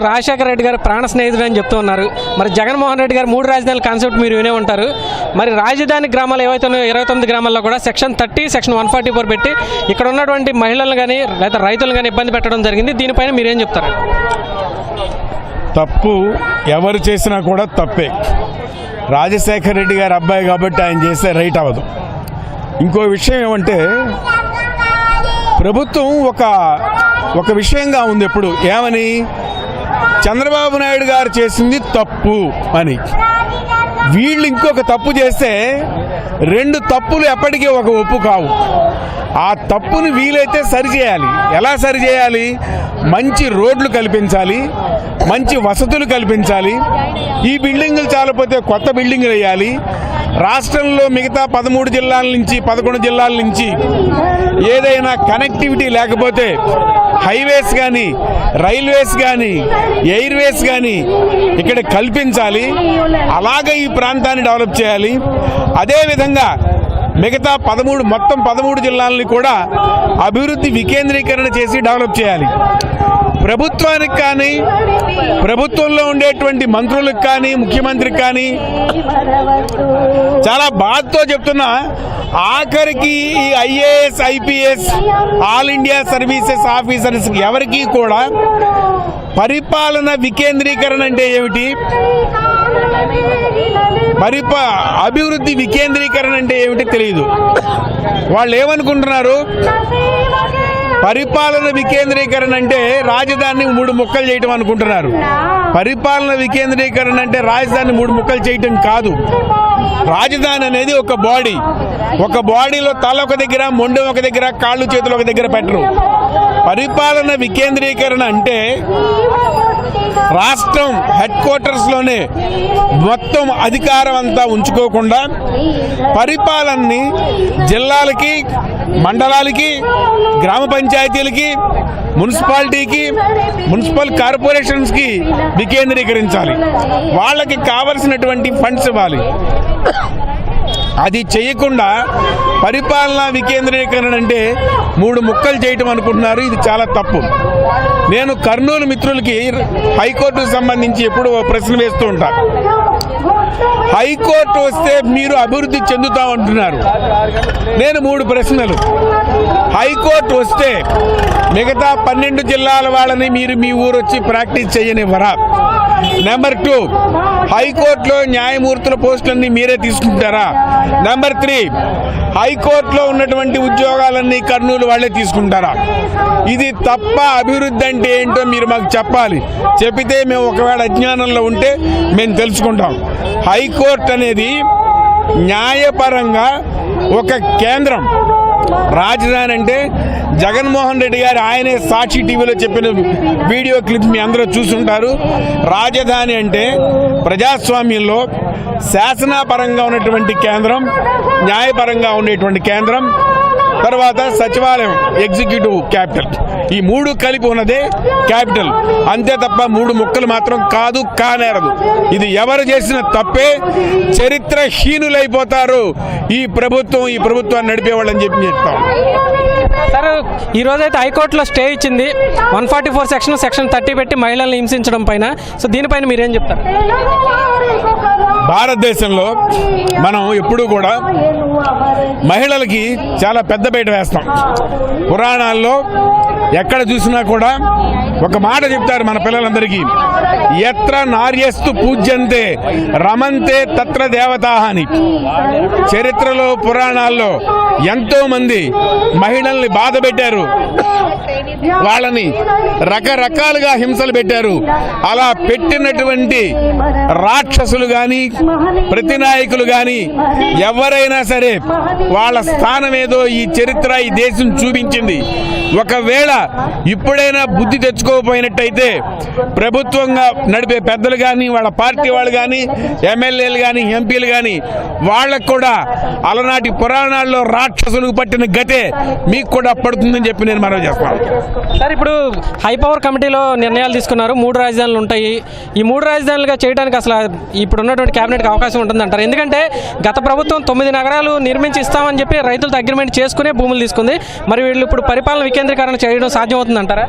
రాజశేఖర రెడ్డి గారు ప్రాణ స్నేహితుడు అని చెప్తూ ఉన్నారు. మరి జగన్మోహన్ రెడ్డి గారు మూడు రాజధానుల కాన్సెప్ట్ మీరు వినే ఉంటారు. మరి రాజధాని గ్రామాలు ఏవైతే ఉన్నాయో ఇరవై తొమ్మిది గ్రామాల్లో కూడా section thirty section one forty four పెట్టి ఇక్కడ ఉన్నటువంటి మహిళలను కానీ లేదా రైతులను కానీ ఇబ్బంది పెట్టడం జరిగింది. దీనిపైన మీరేం చెప్తారు? తప్పు ఎవరు చేసినా కూడా తప్పే. రాజశేఖర రెడ్డి గారు అబ్బాయి కాబట్టి ఆయన చేస్తే రైట్ అవ్వదు. ఇంకో విషయం ఏమంటే ప్రభుత్వం ఒక ఒక విషయంగా ఉంది ఎప్పుడు. ఏమని? చంద్రబాబు నాయుడు గారు చేసింది తప్పు అని. వీళ్ళు ఇంకొక తప్పు చేస్తే రెండు తప్పులు ఎప్పటికీ ఒక ఒప్పు కావు. ఆ తప్పుని వీలైతే సరిచేయాలి ఎలా సరిచేయాలి మంచి రోడ్లు కల్పించాలి మంచి వసతులు కల్పించాలి ఈ బిల్డింగులు చాలపోతే కొత్త బిల్డింగులు వేయాలి. రాష్ట్రంలో మిగతా పదమూడు జిల్లాల నుంచి పదకొండు జిల్లాల నుంచి ఏదైనా కనెక్టివిటీ లేకపోతే హైవేస్ కానీ రైల్వేస్ కానీ ఎయిర్వేస్ కానీ ఇక్కడ కల్పించాలి. అలాగే ఈ ప్రాంతాన్ని డెవలప్ చేయాలి. అదేవిధంగా మిగతా పదమూడు మొత్తం పదమూడు జిల్లాలని కూడా అభివృద్ధి వికేంద్రీకరణ చేసి డెవలప్ చేయాలి. ప్రభుత్వానికి కానీ ప్రభుత్వంలో ఉండేటువంటి మంత్రులకు కానీ ముఖ్యమంత్రికి కానీ చాలా బాధతో చెప్తున్నా ఆఖరికి ఈ IAS IPS all India services officers ఎవరికి కూడా పరిపాలన వికేంద్రీకరణ అంటే ఏమిటి? పరిపా అభివృద్ధి వికేంద్రీకరణ అంటే ఏమిటి తెలియదు వాళ్ళు ఏమనుకుంటున్నారు? పరిపాలన వికేంద్రీకరణ అంటే రాజధానిని మూడు ముక్కలు చేయటం అనుకుంటున్నారు. పరిపాలన వికేంద్రీకరణ అంటే రాజధాని మూడు ముక్కలు చేయటం కాదు. రాజధాని అనేది ఒక బాడీ. ఒక బాడీలో తల ఒక దగ్గర మొండెం ఒక దగ్గర కాళ్ళు చేతులు ఒక దగ్గర పెట్టరు. పరిపాలన వికేంద్రీకరణ అంటే రాష్ట్రం హెడ్ క్వార్టర్స్లోనే మొత్తం అధికారం అంతా ఉంచుకోకుండా పరిపాలనని జిల్లాలకి మండలాలకి గ్రామ పంచాయతీలకి మున్సిపాలిటీకి మున్సిపల్ కార్పొరేషన్స్కి వికేంద్రీకరించాలి. వాళ్ళకి కావలసినటువంటి ఫండ్స్ ఇవ్వాలి. అది చేయకుండా పరిపాలనా వికేంద్రీకరణ అంటే మూడు ముక్కలు చేయటం అనుకుంటున్నారు. ఇది చాలా తప్పు. నేను కర్నూలు మిత్రులకి హైకోర్టుకు సంబంధించి ఎప్పుడు ఓ ప్రశ్న వేస్తూ ఉంటా. హైకోర్టు వస్తే మీరు అభివృద్ధి చెందుతామంటున్నారు నేను మూడు ప్రశ్నలు. హైకోర్టు వస్తే మిగతా పన్నెండు జిల్లాల వాళ్ళని మీరు మీ ఊరు వచ్చి ప్రాక్టీస్ చేయనివ్వరా? Number two. హైకోర్టులో న్యాయమూర్తుల పోస్టులన్నీ మీరే తీసుకుంటారా? నెంబర్ త్రీ హైకోర్టులో ఉన్నటువంటి ఉద్యోగాలన్నీ కర్నూలు వాళ్ళే తీసుకుంటారా? ఇది తప్ప అభివృద్ధి అంటే ఏంటో మీరు మాకు చెప్పాలి. చెబితే మేము ఒకవేళ అజ్ఞానంలో ఉంటే మేము తెలుసుకుంటాం. హైకోర్టు అనేది న్యాయపరంగా ఒక కేంద్రం. రాజధాని అంటే జగన్మోహన్ రెడ్డి గారు ఆయనే సాక్షి టీవీలో చెప్పిన వీడియో క్లిప్ మీ అందరూ చూసుంటారు. రాజధాని అంటే ప్రజాస్వామ్యంలో శాసనపరంగా ఉన్నటువంటి కేంద్రం న్యాయపరంగా ఉండేటువంటి కేంద్రం తర్వాత సచివాలయం ఎగ్జిక్యూటివ్ క్యాపిటల్. ఈ మూడు కలిపి ఉన్నదే క్యాపిటల్. అంతే తప్ప మూడు ముక్కలు మాత్రం కాదు కానేరదు. ఇది ఎవరు చేసిన తప్పే చరిత్రహీనులైపోతారు. ఈ ప్రభుత్వం ఈ ప్రభుత్వాన్ని నడిపేవాళ్ళని చెప్పి చెప్తాం. సార్ ఈ అయితే హైకోర్టులో స్టే ఇచ్చింది. One forty four section section thirty పెట్టి మహిళలను హింసించడం పైన. సో దీనిపైన మీరేం చెప్తారు? భారతదేశంలో మనం ఎప్పుడూ కూడా మహిళలకి చాలా పెద్ద బయట వేస్తాం. పురాణాల్లో ఎక్కడ చూసినా కూడా ఒక మాట చెప్తారు మన పిల్లలందరికీ. ఎత్ర నార్యస్తు పూజ్యంతే రమంతే తత్ర దేవతా అని. చరిత్రలో పురాణాల్లో ఎంతో మంది మహిళల్ని బాధ పెట్టారు. వాళ్ళని రకరకాలుగా హింసలు పెట్టారు. అలా పెట్టినటువంటి రాక్షసులు కానీ ప్రతినాయకులు కానీ ఎవరైనా సరే వాళ్ళ స్థానం ఏదో ఈ చరిత్ర ఈ దేశం చూపించింది. ఒకవేళ ఇప్పుడైనా బుద్ధి తెచ్చుకోకపోయినట్టయితే ప్రభుత్వంగా నడిపే పెద్దలు కానీ వాళ్ళ పార్టీ వాళ్ళు కానీ ఎమ్మెల్యేలు కానీ ఎంపీలు కానీ వాళ్ళకు కూడా అలనాటి పురాణాల్లో రాక్షసులు పట్టిన గతే మీకు కూడా పడుతుందని చెప్పి నేను మనవి చేస్తాను సార్ ఇప్పుడు హై పవర్ కమిటీలో నిర్ణయాలు తీసుకున్నారు. మూడు రాజధానులు ఉంటాయి. ఈ మూడు రాజధానులుగా చేయడానికి అసలు ఇప్పుడు ఉన్నటువంటి కేబినెట్కి అవకాశం ఉంటుందంటారు. ఎందుకంటే గత ప్రభుత్వం తొమ్మిది నగరాలు నిర్మించి ఇస్తామని చెప్పి రైతులతో అగ్రిమెంట్ చేసుకునే భూములు తీసుకుంది. మరి వీళ్ళు ఇప్పుడు పరిపాలన వికేంద్రీకరణ చేయడం సాధ్యమవుతుందంటారా?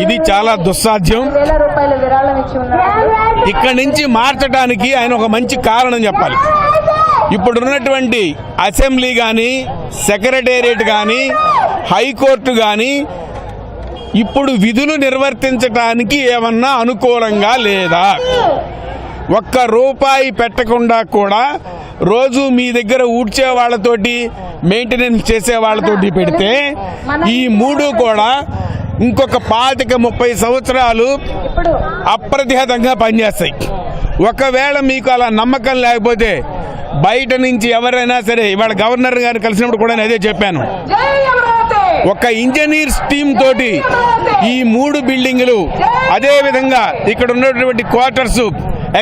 ఇది చాలా దుస్సాధ్యం. వేల రూపాయలు విరాళం ఇచ్చి ఉన్నారు. ఇక్కడి నుంచి మార్చడానికి ఆయన ఒక మంచి కారణం చెప్పాలి. ఇప్పుడున్నటువంటి అసెంబ్లీ కానీ సెక్రటేరియట్ కానీ హైకోర్టు కానీ ఇప్పుడు విధులు నిర్వర్తించడానికి ఏమన్నా అనుకూలంగా లేదా? ఒక్క రూపాయి పెట్టకుండా కూడా రోజు మీ దగ్గర ఊడ్చే వాళ్ళతోటి మెయింటెనెన్స్ చేసే వాళ్ళతోటి పెడితే ఈ మూడు కూడా ఇంకొక పాతిక ముప్పై సంవత్సరాలు అప్రతిహతంగా పనిచేస్తాయి. ఒకవేళ మీకు అలా నమ్మకం లేకపోతే బయట నుంచి ఎవరైనా సరే ఇవాళ గవర్నర్ గారిని కలిసినప్పుడు కూడా నేను అదే చెప్పాను. ఒక ఇంజనీర్స్ టీమ్ తోటి ఈ మూడు బిల్డింగులు అదే విధంగా ఇక్కడ ఉన్నటువంటి క్వార్టర్స్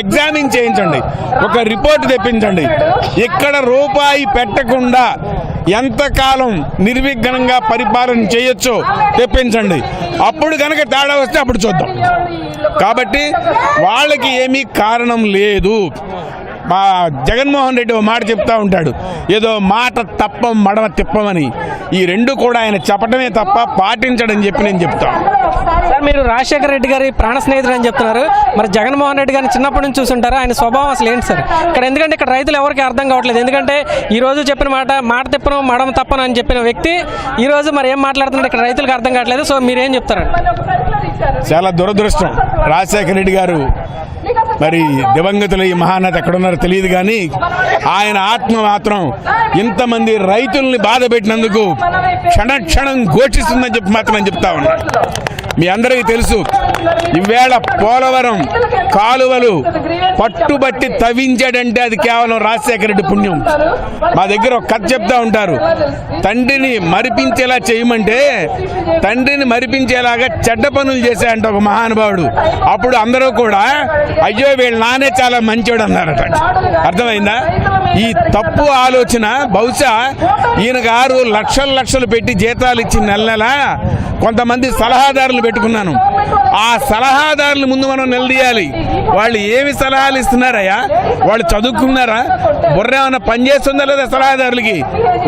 ఎగ్జామిన్ చేయించండి. ఒక రిపోర్ట్ తెప్పించండి. ఇక్కడ రూపాయి పెట్టకుండా ఎంతకాలం నిర్విఘ్నంగా పరిపాలన చేయొచ్చో తెప్పించండి. అప్పుడు కనుక తేడా వస్తే అప్పుడు చూద్దాం. కాబట్టి వాళ్ళకి ఏమీ కారణం లేదు. మా జగన్మోహన్ రెడ్డి ఓ మాట చెప్తా ఉంటాడు. ఏదో మాట తప్పం మడమ తిప్పమని. ఈ రెండు కూడా ఆయన చెప్పడమే తప్ప పాటించడని చెప్పి నేను చెప్తాను సార్ మీరు రాజశేఖర రెడ్డి గారి ప్రాణ స్నేహితుడు అని చెప్తున్నారు. మరి జగన్మోహన్ రెడ్డి గారిని చిన్నప్పటి నుంచి చూసుంటారు? ఆయన స్వభావం అసలు ఏంటి సార్? ఇక్కడ ఎందుకంటే ఇక్కడ రైతులు ఎవరికి అర్థం కావట్లేదు. ఎందుకంటే ఈ రోజు చెప్పిన మాట మాట తిప్పను మడమ తప్పను అని చెప్పిన వ్యక్తి ఈ రోజు మరి ఏం మాట్లాడుతున్నాడు ఇక్కడ రైతులకు అర్థం కావట్లేదు. సో మీరేం చెప్తారండి చాలా దురదృష్టం. రాజశేఖర రెడ్డి గారు మరి దివంగతులు ఈ మహానత ఎక్కడున్నారో తెలియదు కానీ ఆయన ఆత్మ మాత్రం ఇంతమంది రైతుల్ని బాధ పెట్టినందుకు క్షణ క్షణం ఘోషిస్తుందని చెప్పి మాత్రం చెప్తా ఉన్నాను మీ అందరికీ తెలుసు ఈవేళ పోలవరం కాలువలు పట్టుబట్టి తవ్వించాడంటే అది కేవలం రాజశేఖర రెడ్డి పుణ్యం. మా దగ్గర ఒక కథ చెప్తా ఉంటారు. తండ్రిని మరిపించేలా చేయమంటే తండ్రిని మరిపించేలాగా చెడ్డ పనులు చేశాయంట ఒక మహానుభావుడు. అప్పుడు అందరూ కూడా అయ్యో వీళ్ళ నానే చాలా మంచోడు అన్నారట అర్థమైందా? ఈ తప్పు ఆలోచన బహుశా ఈయన గారు లక్షలు లక్షలు పెట్టి జీతాలు ఇచ్చి నెల నెల కొంతమంది సలహాదారులు పెట్టుకున్నాను. ఆ సలహాదారుల ముందు మనం నిలదీయాలి. వాళ్ళు ఏమి సలహాలు ఇస్తున్నారయ్యా? వాళ్ళు చదువుకున్నారా? బుర్ర ఏమైనా పనిచేస్తుందా లేదా సలహాదారులకి?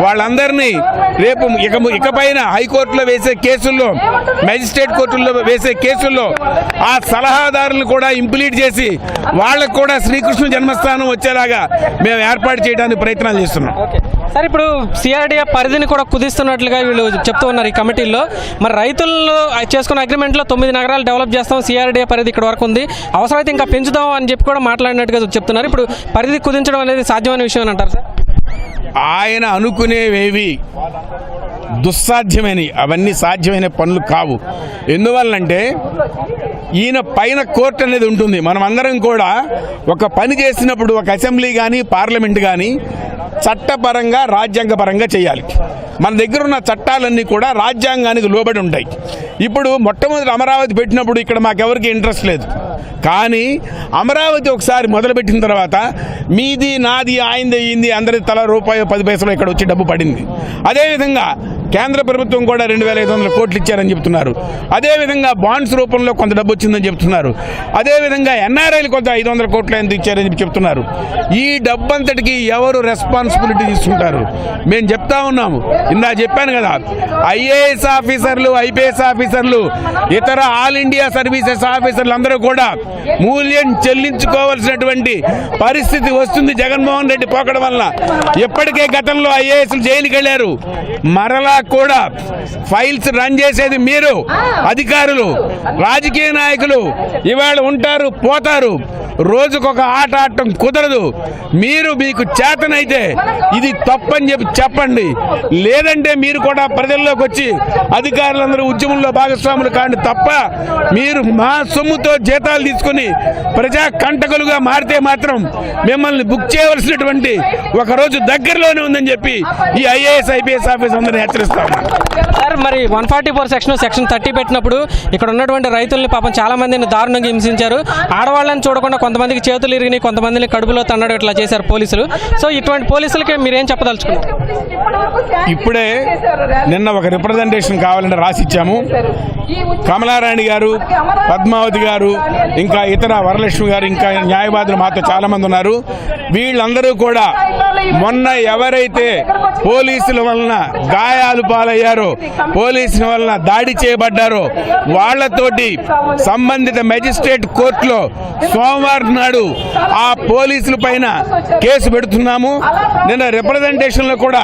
వాళ్ళందరినీ రేపు ఇక ఇకపైన హైకోర్టులో వేసే కేసుల్లో మెజిస్ట్రేట్ కోర్టుల్లో వేసే కేసుల్లో ఆ సలహాదారులు కూడా ఇంప్లీట్ చేసి వాళ్ళకు కూడా శ్రీకృష్ణ జన్మస్థానం వచ్చేలాగా మేము ఏర్పాటు చేయడానికి ప్రయత్నాలు చేస్తున్నాం. సార్ ఇప్పుడు సిఆర్డీఎఫ్ పరిధిని కూడా కుదిస్తున్నట్లుగా వీళ్ళు చెప్తూ ఉన్నారు ఈ కమిటీల్లో. మరి రైతులు చేసుకున్న అగ్రిమెంట్లో తొమ్మిది నగరాలు డెవలప్ చేస్తాం సిఆర్డీఎఫ్ పరిధి ఇక్కడ వరకు ఉంది. అవసరమైతే ఇంకా పెంచుదాం అని చెప్పి కూడా మాట్లాడినట్టుగా చెప్తున్నారు. ఇప్పుడు పరిధి కుదించడం అనేది సాధ్యమైన విషయం అని అంటారు సార్? ఆయన అనుకునేవేవి? దుస్సాధ్యమైనవి అవన్నీ సాధ్యమైన పనులు కావు. ఎందువల్లంటే ఈయన పైన కోర్టు అనేది ఉంటుంది. మనం అందరం కూడా ఒక పని చేసినప్పుడు ఒక అసెంబ్లీ కానీ పార్లమెంట్ కానీ చట్టపరంగా రాజ్యాంగపరంగా చేయాలి. మన దగ్గర ఉన్న చట్టాలన్నీ కూడా రాజ్యాంగానికి లోబడి ఉంటాయి. ఇప్పుడు మొట్టమొదటి అమరావతి పెట్టినప్పుడు ఇక్కడ మాకెవరికి ఇంట్రెస్ట్ లేదు. కానీ అమరావతి ఒకసారి మొదలుపెట్టిన తర్వాత మీది నాది ఆయింది అయ్యింది అందరి తల రూపాయి పది పైసలు ఇక్కడ వచ్చి డబ్బు పడింది. అదేవిధంగా కేంద్ర ప్రభుత్వం కూడా రెండు వేల ఐదు వందల కోట్లు ఇచ్చారని చెప్తున్నారు. అదేవిధంగా బాండ్స్ రూపంలో కొంత డబ్బు వచ్చిందని చెప్తున్నారు. అదేవిధంగా ఎన్ఆర్ఐలు కొంత ఐదు వందల కోట్లు ఎంత ఇచ్చారని చెప్పి చెప్తున్నారు. ఈ డబ్బంతటికి ఎవరు రెస్పాన్సిబిలిటీ తీసుకుంటారు? మేము చెప్తా ఉన్నాము. ఇందా చెప్పాను కదా ఐఏఎస్ ఆఫీసర్లు ఐపీఎస్ ఆఫీసర్లు ఇతర ఆల్ ఇండియా సర్వీసెస్ ఆఫీసర్లు అందరూ కూడా మూల్యం చెల్లించుకోవాల్సినటువంటి పరిస్థితి వస్తుంది జగన్మోహన్ రెడ్డి పోకడం వల్ల ఇప్పటికే గతంలో ఐఏఎస్లు జైలుకి వెళ్ళారు మరలా కూడా ఫైల్స్ రన్ చేసేది మీరు అధికారులు రాజకీయ నాయకులు. ఇవాళ ఉంటారు పోతారు. రోజుకొక ఆట ఆడటం కుదరదు. మీరు మీకు చేతనైతే ఇది తప్పని చెప్పి చెప్పండి. లేదంటే మీరు కూడా ప్రజల్లోకి వచ్చి అధికారులందరూ ఉద్యమంలో భాగస్వాములు కాండి తప్ప మీరు మా సొమ్ముతో జీతాలు తీసుకుని ప్రజా కంటకులుగా మారితే మాత్రం మిమ్మల్ని బుక్ చేయవలసినటువంటి ఒక రోజు దగ్గరలోనే ఉందని చెప్పి ఈ ఐఏఎస్ ఐపీఎస్ ఆఫీస్ అందరినీ హెచ్చరిస్తాం సార్ మరి one forty four section section thirty పెట్టినప్పుడు ఇక్కడ ఉన్నటువంటి రైతుల్ని పాపం చాలా మందిని దారుణంగా హింసించారు. ఆడవాళ్ళని చూడకుండా కొంతమందికి చేతులు ఇరిగినాయి కొంతమందిని కడుపులో తన్నడం ఇట్లా చేశారు పోలీసులు. సో ఇటువంటి పోలీసులకి మీరేం చెప్పదలుచుకున్నారు? ఇప్పుడే నిన్న ఒక రిప్రజెంటేషన్ కావాలంటే రాసిచ్చాము కమలారాణి గారు పద్మావతి గారు ఇంకా ఇతర వరలక్ష్మి గారు ఇంకా న్యాయవాదులు మాతో చాలా మంది ఉన్నారు. వీళ్ళందరూ కూడా మొన్న ఎవరైతే పోలీసుల వలన గాయాలు పాలయ్యారో పోలీసుల వలన దాడి చేయబడ్డారో వాళ్ళతోటి సంబంధిత మెజిస్ట్రేట్ కోర్టులో సోమవారం నాడు ఆ పోలీసుల పైన కేసు పెడుతున్నాము. నిన్న రిప్రజెంటేషన్లో కూడా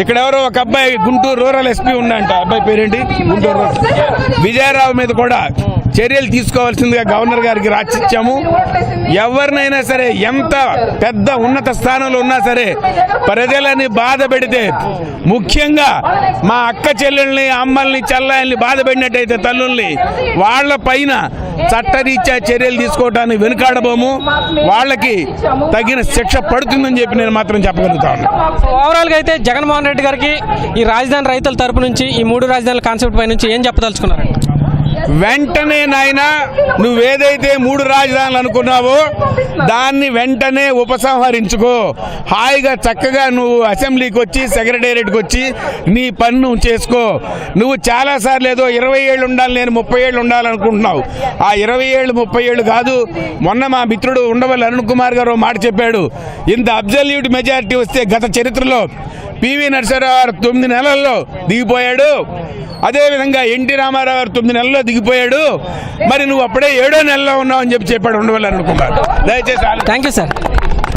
ఇక్కడ ఎవరో ఒక అబ్బాయి గుంటూరు రూరల్ ఎస్పీ ఉండంట అబ్బాయి పేరేంటి? గుంటూరు విజయరావు మీద కూడా చర్యలు తీసుకోవాల్సిందిగా గవర్నర్ గారికి రాసిచ్చాము. ఎవరినైనా సరే ఎంత పెద్ద ఉన్నత స్థానంలో ఉన్నా సరే ప్రజలని బాధ పెడితే ముఖ్యంగా మా అక్క చెల్లెల్ని అమ్మల్ని చెల్లాయిల్ని బాధ పెట్టినట్టయితే తల్లుల్ని వాళ్ళ పైన చట్టరీత్యా చర్యలు తీసుకోవడానికి వెనుకాడబోము. వాళ్ళకి తగిన శిక్ష పడుతుందని చెప్పి నేను మాత్రం చెప్పగలుగుతా ఉన్నాను ఓవరాల్గా అయితే జగన్మోహన్ రెడ్డి గారికి ఈ రాజధాని రైతుల తరపు నుంచి ఈ మూడు రాజధానుల కాన్సెప్ట్ పై నుంచి ఏం చెప్పదలుచుకున్నారు? వెంటనే నాయన నువ్వేదైతే మూడు రాజధానులు అనుకున్నావో దాన్ని వెంటనే ఉపసంహరించుకో. హాయిగా చక్కగా నువ్వు అసెంబ్లీకి వచ్చి సెక్రటేరియట్కి వచ్చి నీ పని నువ్వు చేసుకో. నువ్వు చాలాసార్లు ఏదో ఇరవై ఏళ్ళు ఉండాలి నేను ముప్పై ఏళ్ళు ఉండాలనుకుంటున్నావు. ఆ ఇరవై ఏళ్ళు ముప్పై ఏళ్ళు కాదు మొన్న మా మిత్రుడు ఉండవల్లి అరుణ్ కుమార్ గారు మాట చెప్పాడు. ఇంత అబ్జల్యూట్ మెజారిటీ వస్తే గత చరిత్రలో పివి నరసింహారావు తొమ్మిది నెలల్లో దిగిపోయాడు. అదేవిధంగా ఎన్టీ రామారావు గారు తొమ్మిది నెలల్లో దిగిపోయాడు. మరి నువ్వు అప్పుడే ఏడో నెలలో ఉన్నావు అని చెప్పి చెప్పాడు ఉండవల్లి అరుణ్ దయచేసి థ్యాంక్ యూ సార్